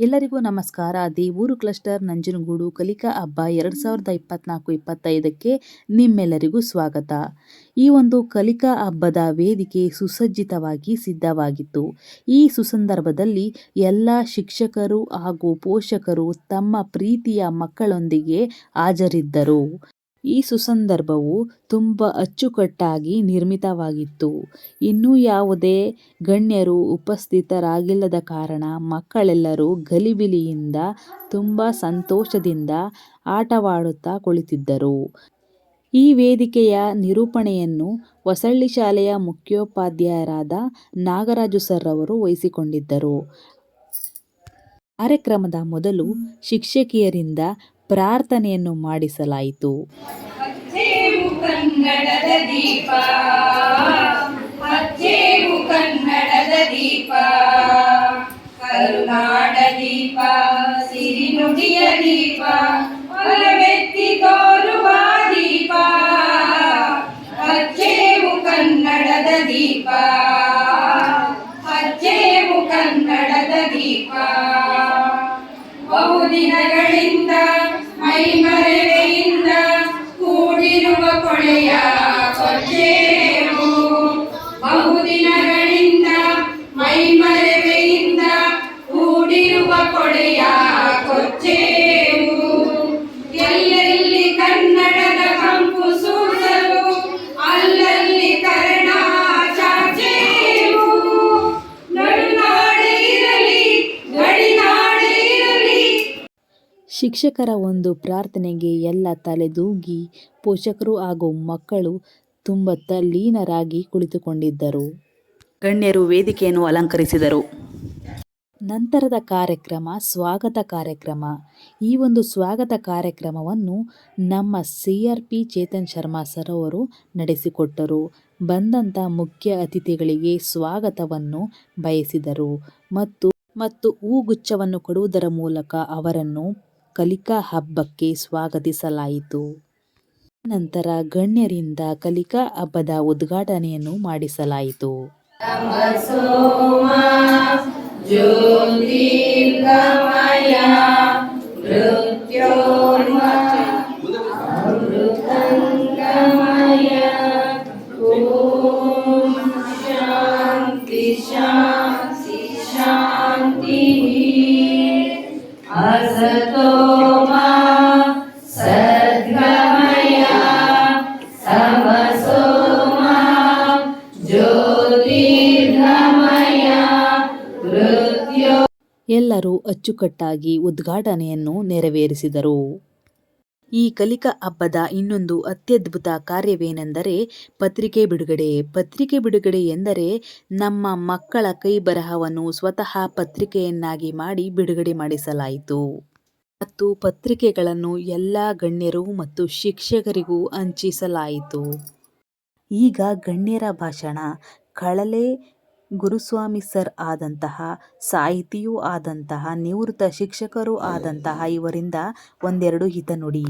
ಎಲ್ಲರಿಗೂ ನಮಸ್ಕಾರ. ದೇವೂರು ಕ್ಲಸ್ಟರ್ ನಂಜನಗೂಡು ಕಲಿಕಾ ಹಬ್ಬ ಎರಡು ಸಾವಿರದ ಇಪ್ಪತ್ನಾಲ್ಕು, ಇಪ್ಪತ್ತೈದಕ್ಕೆ ನಿಮ್ಮೆಲ್ಲರಿಗೂ ಸ್ವಾಗತ. ಈ ಒಂದು ಕಲಿಕಾ ಹಬ್ಬದ ವೇದಿಕೆ ಸುಸಜ್ಜಿತವಾಗಿ ಸಿದ್ಧವಾಗಿತ್ತು. ಈ ಸುಸಂದರ್ಭದಲ್ಲಿ ಎಲ್ಲ ಶಿಕ್ಷಕರು ಹಾಗೂ ಪೋಷಕರು ತಮ್ಮ ಪ್ರೀತಿಯ ಮಕ್ಕಳೊಂದಿಗೆ ಹಾಜರಿದ್ದರು. ಈ ಸುಸಂದರ್ಭವು ತುಂಬ ಅಚ್ಚುಕಟ್ಟಾಗಿ ನಿರ್ಮಿತವಾಗಿತ್ತು. ಇನ್ನೂ ಯಾವುದೇ ಗಣ್ಯರು ಉಪಸ್ಥಿತರಾಗಿಲ್ಲದ ಕಾರಣ ಮಕ್ಕಳೆಲ್ಲರೂ ಗಲಿಬಿಲಿಯಿಂದ, ತುಂಬ ಸಂತೋಷದಿಂದ ಆಟವಾಡುತ್ತಾ ಕುಳಿತಿದ್ದರು. ಈ ವೇದಿಕೆಯ ನಿರೂಪಣೆಯನ್ನು ಹೊಸಳ್ಳಿ ಶಾಲೆಯ ಮುಖ್ಯೋಪಾಧ್ಯಾಯರಾದ ನಾಗರಾಜು ಸರ್ ಅವರು ವಹಿಸಿಕೊಂಡಿದ್ದರು. ಕಾರ್ಯಕ್ರಮದ ಮೊದಲು ಶಿಕ್ಷಕಿಯರಿಂದ ಪ್ರಾರ್ಥನೆಯನ್ನು ಮಾಡಿಸಲಾಯಿತು. ಕನ್ನಡದ ದೀಪ ಹಚ್ಚೇವು ಕನ್ನಡದ ದೀಪ. ಬಹುದಿನಗಳಿಂದ ಮೈಮರೆವೆಯಿಂದ ಕೂಡಿರುವ ಕೊಳೆಯ ಕೊಚ್ಚೇವು ಶಿಕ್ಷಕರ ಒಂದು ಪ್ರಾರ್ಥನೆಗೆ ಎಲ್ಲ ತಲೆದೂಗಿ ಪೋಷಕರು ಹಾಗೂ ಮಕ್ಕಳು ತುಂಬ ತಲ್ಲೀನರಾಗಿ ಕುಳಿತುಕೊಂಡಿದ್ದರು. ಗಣ್ಯರು ವೇದಿಕೆಯನ್ನು ಅಲಂಕರಿಸಿದರು. ನಂತರದ ಕಾರ್ಯಕ್ರಮ ಸ್ವಾಗತ ಕಾರ್ಯಕ್ರಮ. ಈ ಒಂದು ಸ್ವಾಗತ ಕಾರ್ಯಕ್ರಮವನ್ನು ನಮ್ಮ C R P Chetan Sharma sir ಅವರು ನಡೆಸಿಕೊಟ್ಟರು. ಬಂದಂಥ ಮುಖ್ಯ ಅತಿಥಿಗಳಿಗೆ ಸ್ವಾಗತವನ್ನು ಬಯಸಿದರು. ಮತ್ತು ಮತ್ತು ಹೂಗುಚ್ಛವನ್ನು ಕೊಡುವುದರ ಮೂಲಕ ಅವರನ್ನು ಕಲಿಕಾ ಹಬ್ಬಕ್ಕೆ ಸ್ವಾಗತಿಸಲಾಯಿತು. ನಂತರ ಗಣ್ಯರಿಂದ ಕಲಿಕಾ ಹಬ್ಬದ ಉದ್ಘಾಟನೆಯನ್ನು ಮಾಡಿಸಲಾಯಿತು. ಎಲ್ಲರೂ ಅಚ್ಚುಕಟ್ಟಾಗಿ ಉದ್ಘಾಟನೆಯನ್ನು ನೆರವೇರಿಸಿದರು. ಈ ಕಲಿಕಾ ಹಬ್ಬದ ಇನ್ನೊಂದು ಅತ್ಯದ್ಭುತ ಕಾರ್ಯವೇನೆಂದರೆ ಪತ್ರಿಕೆ ಬಿಡುಗಡೆ. ಪತ್ರಿಕೆ ಬಿಡುಗಡೆ ಎಂದರೆ ನಮ್ಮ ಮಕ್ಕಳ ಕೈ ಬರಹವನ್ನು ಸ್ವತಃ ಪತ್ರಿಕೆಯನ್ನಾಗಿ ಮಾಡಿ ಬಿಡುಗಡೆ ಮಾಡಿಸಲಾಯಿತು. ಮತ್ತು ಪತ್ರಿಕೆಗಳನ್ನು ಎಲ್ಲ ಗಣ್ಯರು ಮತ್ತು ಶಿಕ್ಷಕರಿಗೂ ಹಂಚಿಸಲಾಯಿತು. ಈಗ ಗಣ್ಯರ ಭಾಷಣ. ಕಳಲೆ ಗುರುಸ್ವಾಮಿ ಸರ್ ಆದಂತಹ ಸಾಹಿತಿಯೂ ಆದಂತಹ ನಿವೃತ್ತ ಶಿಕ್ಷಕರು ಆದಂತಹ ಇವರಿಂದ ಒಂದೆರಡು ಹಿತನುಡಿ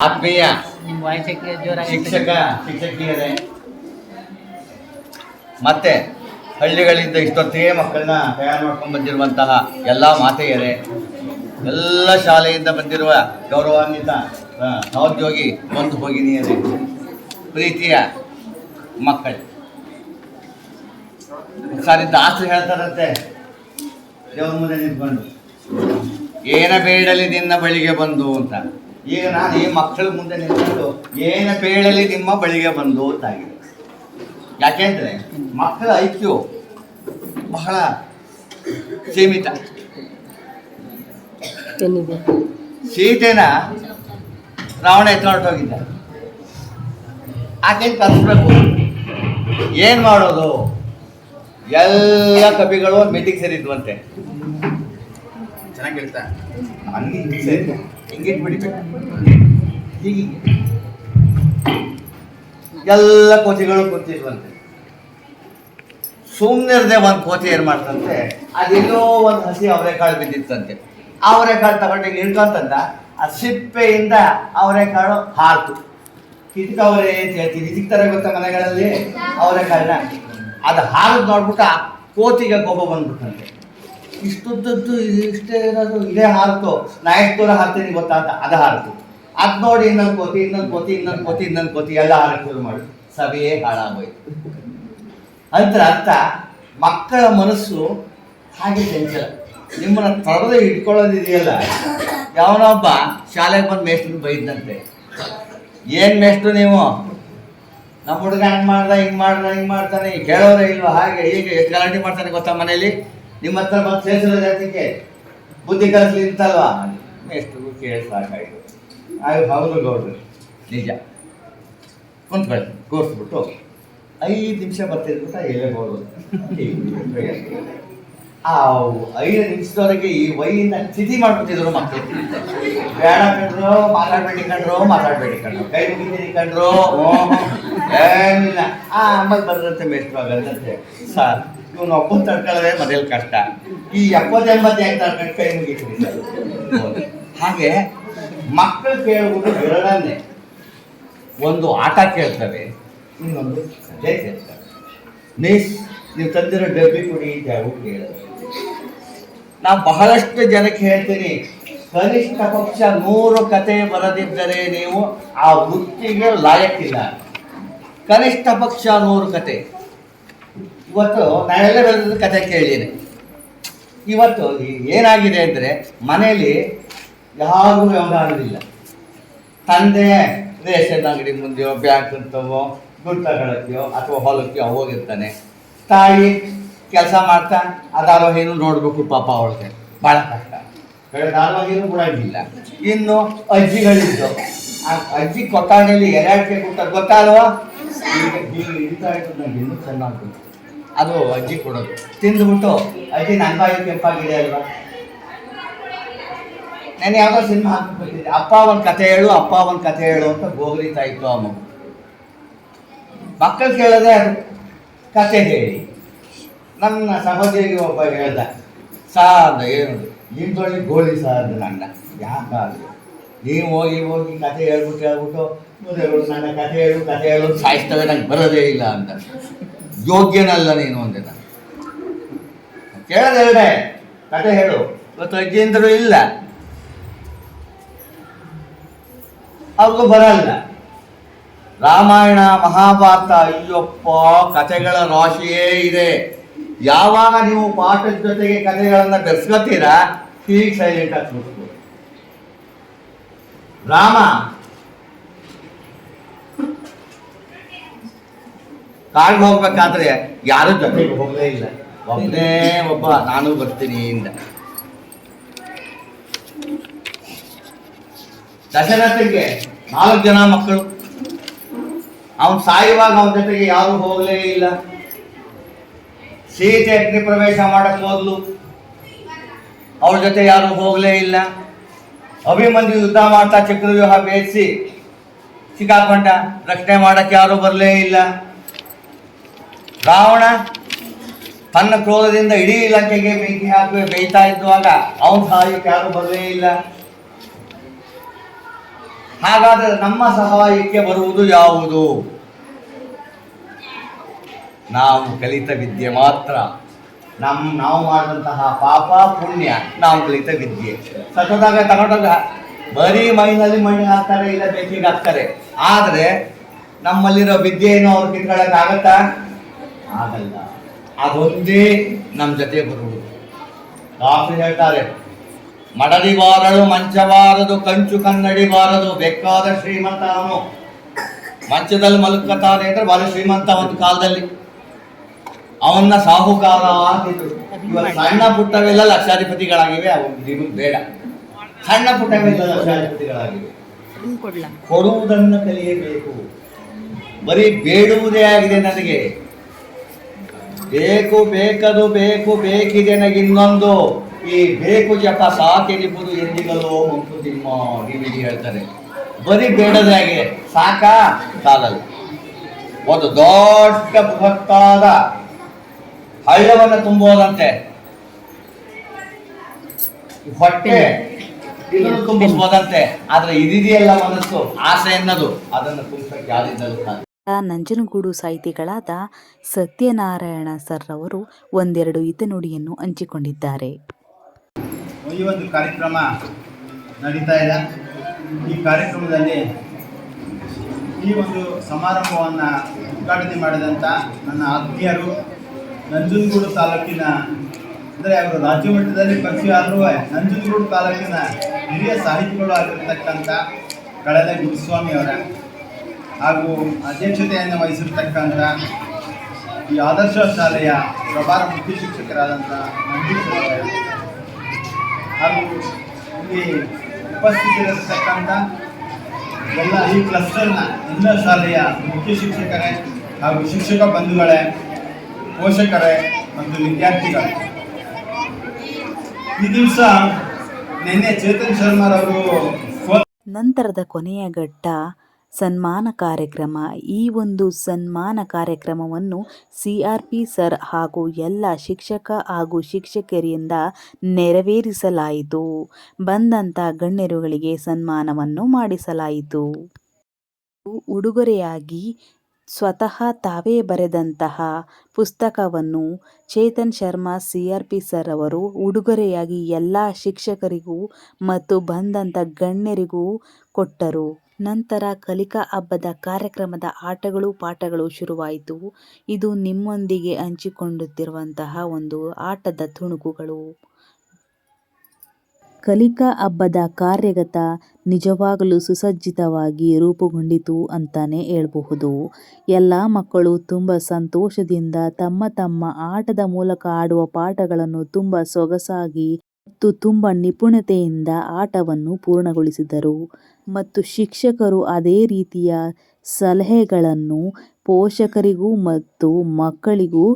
ಆತ್ಮೀಯ ಶಿಕ್ಷಕ ಶಿಕ್ಷಕಿಯರೇ ಮತ್ತೆ ಹಳ್ಳಿಗಳಿಂದ ಇಷ್ಟೊತ್ತಿಗೆ ಮಕ್ಕಳನ್ನ ತಯಾರು ಮಾಡ್ಕೊಂಡು ಬಂದಿರುವಂತಹ ಎಲ್ಲ ಮಾತೆಯರೇ ಎಲ್ಲ ಶಾಲೆಯಿಂದ ಬಂದಿರುವ ಗೌರವಾನ್ವಿತ ಸಹೋದ್ಯೋಗಿ ಬಂಧು ಭಗಿನಿಯರೇ ಪ್ರೀತಿಯ ಮಕ್ಕಳು. ಸಾರಿ ದಾಸರು ಹೇಳ್ತಾರಂತೆ. ದೇವ್ರ ಮುಂದೆ ನಿಂತ್ಕೊಂಡು. ಏನ ಬೇಡಲಿ ನಿನ್ನ ಬಳಿಗೆ ಬಂದು ಅಂತ. ಈಗ ನಾನು ಈ ಮಕ್ಕಳ ಮುಂದೆ ನಿಂತ್ಕೊಂಡು ಏನ ಬೇಡಲಿ ನಿಮ್ಮ ಬಳಿಗೆ ಬಂದು ಅಂತಾಗಿದೆ. ಯಾಕೆಂದ್ರೆ ಮಕ್ಕಳ ಐಕ್ಯು ಬಹಳ ಸೀಮಿತ. ಸೀತೆನ ರಾವಣ ಎತ್ಕೊಂಡೋಗಿದ್ದ ಆಕೆ ಕಲಿಸ್ಬೇಕು ಏನ್ ಮಾಡೋದು? ಎಲ್ಲ ಕವಿಗಳು ಒಂದು ಮೀಟಿಂಗ್ ಸೇರಿದ್ವಂತೆ. ಚೆನ್ನಾಗಿ ಹೇಳ್ತಾ. ಹಂಗೆ ಬಿಡಿಬೇಕು ಎಲ್ಲ ಕೋತಿಗಳು ಕೂತಿದ್ವಂತೆ. ಸುಮ್ಮನಿರದೆ ಒಂದು ಕೋತಿ ಏನು ಮಾಡ್ತಂತೆ ಅದೆಲ್ಲೋ ಒಂದು ಹಸಿ ಅವರೆಕಾಳು ಬಿದ್ದಿತ್ತಂತೆ. ಅವರೆಕಾಳು ತಗೊಂಡು ಹಿಂಗೆ ಇಳ್ಕೊಂತಂದ ಆ ಸಿಪ್ಪೆಯಿಂದ ಅವರೆಕಾಳು ಹಾರ್ತು ಕಿಟಕವರೇ ಅಂತ ಹೇಳ್ತೀವಿ ಸಿಗ್ತಾರೆ ಗೊತ್ತ ಮನೆಗಳಲ್ಲಿ? ಅವರೆಕಾಳನ್ನ ಅದು ಹಾರದ್ ನೋಡ್ಬಿಟ್ಟು ಕೋತಿಗೆ ಕೋಪ ಬಂದ್ಬಿಟ್ಟಂತೆ. ಇಷ್ಟುದ್ದದ್ದು ಇಷ್ಟೇ ಇರೋದು, ಇದೇ ಹಾರ್ತು ನಾ ಎಷ್ಟು ದೂರ ಹಾರ್ತೀನಿ ಗೊತ್ತಾ ಅಂತ, ಅದು ಹಾರ್ತು ಅದು ನೋಡಿ ಇನ್ನೊಂದು ಕೋತಿ ಇನ್ನೊಂದು ಕೋತಿ ಇನ್ನೊಂದು ಕೋತಿ ಇನ್ನೊಂದು ಕೋತಿ, ಎಲ್ಲ ಹಾರಕ್ಕೆ ಶುರು ಮಾಡಿ ಸಭೆಯೇ ಹಾಳಾಗೋಯ್ತು. ಅಂತ ಅರ್ಥ ಮಕ್ಕಳ ಮನಸ್ಸು ಹಾಗೆ ಚಂಚಲ. ನಿಮ್ಮನ್ನ ತೊಡೆದು ಇಟ್ಕೊಳ್ಳೋದಿದೆಯಲ್ಲ? ಯಾವನೊಬ್ಬ ಶಾಲೆಗೆ ಬಂದು ಮೇಷ್ಟ್ರು ಬೈದಂತೆ ಏನ್ ಮೇಷ್ಟ್ರು ನೀವು? ನಮ್ಮ ಹುಡುಗ ಹಂಗೆ ಮಾಡ್ದ, ಹಿಂಗೆ ಮಾಡ್ದ, ಹಿಂಗೆ ಮಾಡ್ತಾನೆ. ಕೇಳೋರೇ ಇಲ್ವಾ ಹಾಗೆ ಹೀಗೆ ಎಷ್ಟು ಗಲಾಟೆ ಮಾಡ್ತಾನೆ ಗೊತ್ತಾ ಮನೇಲಿ? ನಿಮ್ಮ ಹತ್ರ ಮತ್ತೆ ಸೇರಿಸಿರೋ ಜಾತಿಗೆ ಬುದ್ಧಿ ಕಲಿಸ್ಲಿ ಅಂತಲ್ವಾ ಎಷ್ಟು ಕೇಳಿ ಸಾಕಾಯ್ತು. ಆಗ ಹೌದು ಗೌಡ್ರು, ನಿಜ. ಕುಂತ್ಕೊಳ್ಳಿ, ಕೂರಿಸ್ಬಿಟ್ಟು ಹೋಗಿ. ಐದು ನಿಮಿಷ ಬರ್ತಿದ್ಬಿಟ್ಟ ಎಲ್ಲೇ ಹೋಗೋದು ಆ, ಐದು ನಿಮಿಷದವರೆಗೆ ಈ ವೈನ ಚಿತಿ ಮಾಡ್ಬಿಟ್ಟಿದ್ರು ಮಕ್ಕಳು ಬೇಡ ಕಂಡ್ರು ಮಾತಾಡ್ಬೇಡಿ ಕಂಡ್ರು ಮಾತಾಡ್ಬೇಡಿ ಕಂಡ್ರು ಕೈ ಮುಗಿತೀನಿ ಕಂಡ್ರು ಏನಿಲ್ಲ ಆ, ಆಮೇಲೆ ಬರ್ತಂತೆ ಆಗಂತೆ ಸರ್, ಇವನು ಒಬ್ಬನ್ ತಡ್ಕೊಳ್ಳೋದೇ ಮನೇಲಿ ಕಷ್ಟ. ಈ ಎಪ್ಪತ್ತೆಂಬತ್ತು ಯಾಕೆ ತಡ್ಕೊಂಡು ಕೈ ಮುಗಿತೀನಿ ಹಾಗೆ ಮಕ್ಕಳು ಕೇಳುವುದು ಎರಡನೇ ಒಂದು ಆಟ ಕೇಳ್ತವೆ. ಇನ್ನೊಂದು ಕಥೆ ಕೇಳ್ತವೆ. ಮಿಸ್, ನೀವು ತಂದಿರೋ ಡಬ್ಬಿ ಕೊಡಿ ಅಂತ ಹೇಳ್ಬಿಟ್ಟು ನಾವು ಬಹಳಷ್ಟು ಜನಕ್ಕೆ ಹೇಳ್ತೀನಿ, ಕನಿಷ್ಠ ಪಕ್ಷ ನೂರು ಕತೆ ಬರದಿದ್ದರೆ ನೀವು ಆ ವೃತ್ತಿಗೆ ಲಾಯಕ್ಕಿಲ್ಲ. ಕನಿಷ್ಠ ಪಕ್ಷ ನೂರು ಕತೆ. ಇವತ್ತು ನಾನೆಲ್ಲ ಬೆಳೆದ ಕತೆ ಕೇಳಿದ್ದೀನಿ. ಇವತ್ತು ಏನಾಗಿದೆ ಅಂದರೆ ಮನೆಯಲ್ಲಿ ಯಾರಿಗೂ ವ್ಯವಹಾರ ಇಲ್ಲ ತಂದೆ ರೇಷನ್ ಅಂಗಡಿ ಮುಂದೆಯೋ, ಬ್ಯಾಂಕ್ ಅಂತವೋ ದುಡ್ಡು ಅಥವಾ ಹೊಲಕ್ಕೆಯೋ ಹೋಗಿರ್ತಾನೆ. ತಾಯಿ ಕೆಲಸ ಮಾಡ್ತಾ, ಅದಾರೋ ಏನು ನೋಡಬೇಕು ಪಾಪ ಅವಳಿಗೆ. ಭಾಳ ಕಷ್ಟ. ಬೇರೆ ಕೂಡ ಬಿಡಂಗಿಲ್ಲ ಇನ್ನು ಅಜ್ಜಿಗಳಿದ್ದು. ಆ ಅಜ್ಜಿ ಕೊಠಡಿಯಲ್ಲಿ ಎರಡಕ್ಕೆ ಕೊಟ್ಟ ಗೊತ್ತಲ್ವಾ ಚೆನ್ನಾಗಿ. ಅದು ಅಜ್ಜಿ ಕೊಡೋದು. ತಿಂದುಬಿಟ್ಟು, ಅಜ್ಜಿ ನನ್ನ ಬಾಯಿ ಕೆಂಪಾಗಿದೆ ಅಲ್ವಾ? ನಾನು ಯಾವ್ದೋ ಸಿನಿಮಾ ಹಾಕಿಬಿಟ್ಟಿದ್ದೆ ಅಪ್ಪ ಒಂದು ಕತೆ ಹೇಳು, ಅಪ್ಪ ಒಂದು ಕತೆ ಹೇಳು ಅಂತ ಗೋಗರಿತಾ ಇತ್ತು ಆ ಮಗು. ಮಕ್ಕಳು ಕೇಳದೆ ಅದು ಕತೆ ಹೇಳಿ. ನನ್ನ ಸಹೋದರಿಗೆ ಒಬ್ಬ ಹೇಳ್ದ, ಸಾರ್, ಏನು? ಇಂದೊಳ್ಳಿ ಗೋಳಿ ಸಾರ್ ನನ್ನ. ಯಾಕಾದ್ರೆ ನೀವು ಹೋಗಿ ಹೋಗಿ ಕತೆ ಹೇಳ್ಬಿಟ್ಟು ಹೇಳ್ಬಿಟ್ಟು ಮುಂದೆಗಳು ನನ್ನ ಕಥೆ ಹೇಳು ಕಥೆ ಹೇಳು ಸಾಯಿಸ್ತವೆ, ನಂಗೆ ಬರೋದೇ ಇಲ್ಲ ಅಂತ. ಯೋಗ್ಯನಲ್ಲ ನೀನು ಅಂದೆ ನಾನು. ಕೇಳದೆ ಕಥೆ ಹೇಳು. ಇವತ್ತು ಅಜ್ಜಿಂದರು ಇಲ್ಲ. ಅವ್ರಿಗೂ ಬರಲ್ಲ. ರಾಮಾಯಣ, ಮಹಾಭಾರತ, ಅಯ್ಯಪ್ಪ, ಕಥೆಗಳ ರಾಶಿಯೇ ಇದೆ. ಯಾವಾಗ ನೀವು ಪಾಠದ ಜೊತೆಗೆ ಕಥೆಗಳನ್ನು ಬೆರೆಸ್ಕೋತೀರಾ, ಹೀಗೆ ಸೈಲೆಂಟ್ ಆಗಿ. ರಾಮ ಕಾಡ್ಗೆ ಹೋಗ್ಬೇಕಾದ್ರೆ ಯಾರು ಜೊತೆಗೆ ಹೋಗಲೇ ಇಲ್ಲ. ಒಬ್ಬನೇ ಒಬ್ಬ, ನಾನು ಬರ್ತೀನಿ ಇಂದ. ದಶರಥಗೆ ನಾಲ್ಕು ಜನ ಮಕ್ಕಳು. ಅವನು ಸಾಯುವಾಗ ಅವನ ಜೊತೆಗೆ ಯಾರು ಹೋಗಲೇ ಇಲ್ಲ. ಸೀತೆ ಅಗ್ನಿ ಪ್ರವೇಶ ಮಾಡಕ್ ಹೋದ್ಲು. ಅವ್ರ ಜೊತೆ ಯಾರು ಹೋಗಲೇ ಇಲ್ಲ. ಅಭಿಮನ್ಯು ಯುದ್ಧ ಮಾಡ್ತಾ ಚಕ್ರವ್ಯೂಹ ಬೇಯಿಸಿ ಸಿಕ್ಕಾಕೊಂಡ ರಕ್ಷಣೆ ಮಾಡಕ್ಕೆ ಯಾರು ಬರಲೇ ಇಲ್ಲ. ರಾವಣ ತನ್ನ ಕ್ರೋಧದಿಂದ ಇಡೀ ಇಲಾಖೆಗೆ ಬೆಂಕಿ ಹಾಕಿ ಬೇಯ್ತಾ ಇದ್ದುವಾಗ ಅವನ ಸಹಾಯಕ್ಕೆ ಯಾರು ಬರಲೇ ಇಲ್ಲ. ಹಾಗಾದರೆ ನಮ್ಮ ಸಹಾಯಕ್ಕೆ ಬರುವುದು ಯಾವುದು? ನಾವು ಕಲಿತ ವಿದ್ಯೆ ಮಾತ್ರ. ನಮ್ ನಾವು ಮಾಡಿದಂತಹ ಪಾಪ ಪುಣ್ಯ ನಾವು ಕಲಿತ ವಿದ್ಯೆ. ಸತ್ತದಾಗ ತಗೊಂಡಾಗ ಬರೀ ಮೈನಲ್ಲಿ ಮಣ್ಣು ಹಾಕ್ತಾರೆ ಇಲ್ಲ ಬೆಂಕಿಗೆ ಹಾಕ್ತಾರೆ. ಆದರೆ ನಮ್ಮಲ್ಲಿರೋ ವಿದ್ಯೆಯನ್ನು ಅವ್ರು ತಿಳ್ಕೊಳ್ಳೋಕ್ಕಾಗತ್ತಾ ಆಗಲ್ಲ. ಅದೊಂದೇ ನಮ್ಮ ಜೊತೆ ಬರುವುದು ಡಾಕ್ಟರ್ ಹೇಳ್ತಾರೆ ಮಡದಿ ಬಾರಳು ಮಂಚಬಾರದು ಕಂಚು ಕನ್ನಡಿ ಬಾರದು ಬೇಕಾದ ಶ್ರೀಮಂತ ಅವನು. ಮಂಚದಲ್ಲಿ ಮಲಕ್ಕತಾನೆ ಅಂದ್ರೆ ಬಹಳ ಶ್ರೀಮಂತ ಒಂದು ಕಾಲದಲ್ಲಿ. ಅವನ್ನ ಸಾಹುಕಾರ ಅಂತಿದ್ರು. ಇವತ್ತು ಸಣ್ಣ ಪುಟ್ಟವೆಲ್ಲ ಲಕ್ಷಾಧಿಪತಿಗಳಾಗಿವೆ ಅವು ನಿಮಗೆ ಬೇಡ. ಸಣ್ಣ ಪುಟ್ಟವೆಲ್ಲ ಲಕ್ಷಾಧಿಪತಿಗಳಾಗಿವೆ. ಕೊಡುವುದನ್ನು ಕಲಿಯಬೇಕು. ಬರೀ ಬೇಡುವುದೇ ಆಗಿದೆ ನನಗೆ. ಬೇಕು, ಬೇಕದು ಬೇಕು, ಬೇಕಿದೆ ನನಗಿನ್ನೊಂದು ಈ ಬೇಕು ಜಪ ಸಾಕೆ ಎಂದಿಗಲೋ ಮಂಕುತಿಮ್ಮ ಡಿ ವಿ ಡಿ ಹೇಳ್ತಾರೆ. ಬರೀ ಬೇಡದಾಗೆ ಸಾಕಾ? ಸಾಲಲ್ಲ. ಒಂದು ದೊಡ್ಡ ಬೃಹತ್ತಾದ ಹಳ್ಳವನ್ನು ತುಂಬೋದಂತೆ. ಹೊಟ್ಟೆ ಇದನ್ನು ತುಂಬಿಸ್ಬೋದಂತೆ. ಆದ್ರೆ ಇದಿದೆಯಲ್ಲ ಮನಸ್ಸು, ಆಸೆ ಅನ್ನೋದು ಅದನ್ನು ತುಂಬಿಸಕ್ಕೆ ಯಾರಿದ್ದಲ್ಲ ನಂಜನಗೂಡು ಸಾಹಿತಿಗಳಾದ ಸತ್ಯನಾರಾಯಣ ಸರ್ ಅವರು ಒಂದೆರಡು ಹಿತನುಡಿಯನ್ನು ಹಂಚಿಕೊಂಡಿದ್ದಾರೆ. ಈ ಒಂದು ಕಾರ್ಯಕ್ರಮ ನಡೀತಾ ಇದೆ. ಈ ಕಾರ್ಯಕ್ರಮದಲ್ಲಿ ಈ ಒಂದು ಸಮಾರಂಭವನ್ನು ಉದ್ಘಾಟನೆ ಮಾಡಿದಂಥ ನನ್ನ ಆತ್ಮೀಯರು ನಂಜನಗೂಡು ತಾಲೂಕಿನ, ಅಂದರೆ ಅವರು ರಾಜ್ಯ ಮಟ್ಟದಲ್ಲಿ ಪರಿಚಯ ಆದರೂ ನಂಜನಗೂಡು ತಾಲೂಕಿನ ಹಿರಿಯ ಸಾಹಿತಿಗಳು ಆಗಿರ್ತಕ್ಕಂಥ ಕಳೆದ ಗುರುಸ್ವಾಮಿ ಅವರ ಹಾಗೂ ಅಧ್ಯಕ್ಷತೆಯನ್ನು ವಹಿಸಿರ್ತಕ್ಕಂಥ ಈ ಆದರ್ಶ ಶಾಲೆಯ ಪ್ರಭಾರ ಮುಖ್ಯ ಶಿಕ್ಷಕರಾದಂಥ ನಂಜೀಶ್ ಅವರೇ, ಹಾಗೂ ಇಲ್ಲಿ ಉಪಸ್ಥಿತರಿರತಕ್ಕಂಥ ಎಲ್ಲ ಈ ಕ್ಲಸ್ಟರ್ನ ಎಲ್ಲ ಶಾಲೆಯ ಮುಖ್ಯ ಶಿಕ್ಷಕರೇ ಹಾಗೂ ಶಿಕ್ಷಕ ಬಂಧುಗಳೇ, ಪೋಷಕರೇ ಮತ್ತು ವಿದ್ಯಾರ್ಥಿಗಳೇ. ಈ ದಿವಸ ನಿನ್ನೆ ಚೇತನ್ ಶರ್ಮಾರವರು ನಂತರದ ಕೊನೆಯ ಘಟ್ಟ ಸನ್ಮಾನ ಕಾರ್ಯಕ್ರಮ. ಈ ಒಂದು ಸನ್ಮಾನ ಕಾರ್ಯಕ್ರಮವನ್ನು ಸಿ ಆರ್ ಪಿ ಸರ್ ಹಾಗೂ ಎಲ್ಲ ಶಿಕ್ಷಕ ಹಾಗೂ ಶಿಕ್ಷಕರಿಂದ ನೆರವೇರಿಸಲಾಯಿತು. ಬಂದಂಥ ಗಣ್ಯರುಗಳಿಗೆ ಸನ್ಮಾನವನ್ನು ಮಾಡಿಸಲಾಯಿತು. ಉಡುಗೊರೆಯಾಗಿ ಸ್ವತಃ ತಾವೇ ಬರೆದಂತಹ ಪುಸ್ತಕವನ್ನು Chetan Sharma C R P sir ಅವರು ಉಡುಗೊರೆಯಾಗಿ ಎಲ್ಲ ಶಿಕ್ಷಕರಿಗೂ ಮತ್ತು ಬಂದಂಥ ಗಣ್ಯರಿಗೂ ಕೊಟ್ಟರು. ನಂತರ ಕಲಿಕಾ ಹಬ್ಬದ ಕಾರ್ಯಕ್ರಮದ ಆಟಗಳು, ಪಾಠಗಳು ಶುರುವಾಯಿತು. ಇದು ನಿಮ್ಮೊಂದಿಗೆ ಹಂಚಿಕೊಳ್ಳುತ್ತಿರುವಂತಹ ಒಂದು ಆಟದ ತುಣುಕುಗಳು. ಕಲಿಕಾ ಹಬ್ಬದ ಕಾರ್ಯಗತ ನಿಜವಾಗಲೂ ಸುಸಜ್ಜಿತವಾಗಿ ರೂಪುಗೊಂಡಿತು ಅಂತಾನೆ ಹೇಳಬಹುದು. ಎಲ್ಲ ಮಕ್ಕಳು ತುಂಬ ಸಂತೋಷದಿಂದ ತಮ್ಮ ತಮ್ಮ ಆಟದ ಮೂಲಕ ಆಡುವ ಪಾಠಗಳನ್ನು ತುಂಬ ಸೊಗಸಾಗಿ ಮತ್ತು ತುಂಬ ನಿಪುಣತೆಯಿಂದ ಆಟವನ್ನು ಪೂರ್ಣಗೊಳಿಸಿದರು. ಮತ್ತು ಶಿಕ್ಷಕರು ಅದೇ ರೀತಿಯ ಸಲಹೆಗಳನ್ನು ಪೋಷಕರಿಗೂ ಮತ್ತು ಮಕ್ಕಳಿಗೂ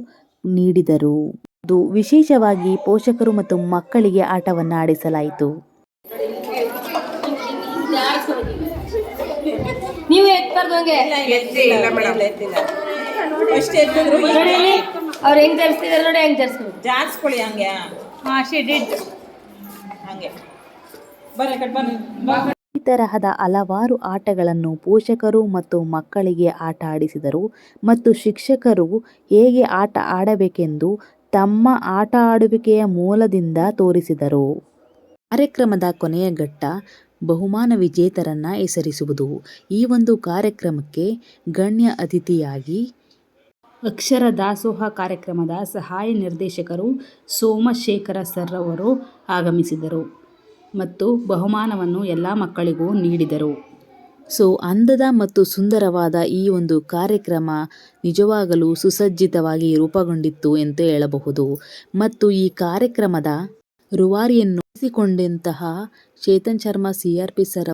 ನೀಡಿದರು. ಅದು ವಿಶೇಷವಾಗಿ ಪೋಷಕರು ಮತ್ತು ಮಕ್ಕಳಿಗೆ ಆಟವನ್ನು ಆಡಿಸಲಾಯಿತು ಜಾರ್ಸ್ಕೊಳ್ಳಿ ಹಂಗೆ. ಈ ತರಹದ ಹಲವಾರು ಆಟಗಳನ್ನು ಪೋಷಕರು ಮತ್ತು ಮಕ್ಕಳಿಗೆ ಆಟ ಆಡಿಸಿದರು ಮತ್ತು ಶಿಕ್ಷಕರು ಹೇಗೆ ಆಟ ಆಡಬೇಕೆಂದು ತಮ್ಮ ಆಟ ಆಡುವಿಕೆಯ ಮೂಲದಿಂದ ತೋರಿಸಿದರು. ಕಾರ್ಯಕ್ರಮದ ಕೊನೆಯ ಘಟ್ಟ ಬಹುಮಾನ ವಿಜೇತರನ್ನ ಹೆಸರಿಸುವುದು. ಈ ಒಂದು ಕಾರ್ಯಕ್ರಮಕ್ಕೆ ಗಣ್ಯ ಅತಿಥಿಯಾಗಿ ಅಕ್ಷರ ದಾಸೋಹ ಕಾರ್ಯಕ್ರಮದ ಸಹಾಯ ನಿರ್ದೇಶಕರು ಸೋಮಶೇಖರ ಸರ್ ಅವರು ಆಗಮಿಸಿದರು ಮತ್ತು ಬಹುಮಾನವನ್ನು ಎಲ್ಲ ಮಕ್ಕಳಿಗೂ ನೀಡಿದರು. ಸೊ, ಅಂದದ ಮತ್ತು ಸುಂದರವಾದ ಈ ಒಂದು ಕಾರ್ಯಕ್ರಮ ನಿಜವಾಗಲೂ ಸುಸಜ್ಜಿತವಾಗಿ ರೂಪುಗೊಂಡಿತ್ತು ಎಂದು ಹೇಳಬಹುದು. ಮತ್ತು ಈ ಕಾರ್ಯಕ್ರಮದ ರುವಾರಿಯನ್ನು ವಹಿಸಿಕೊಂಡಂತಹ Chetan Sharma C R P sir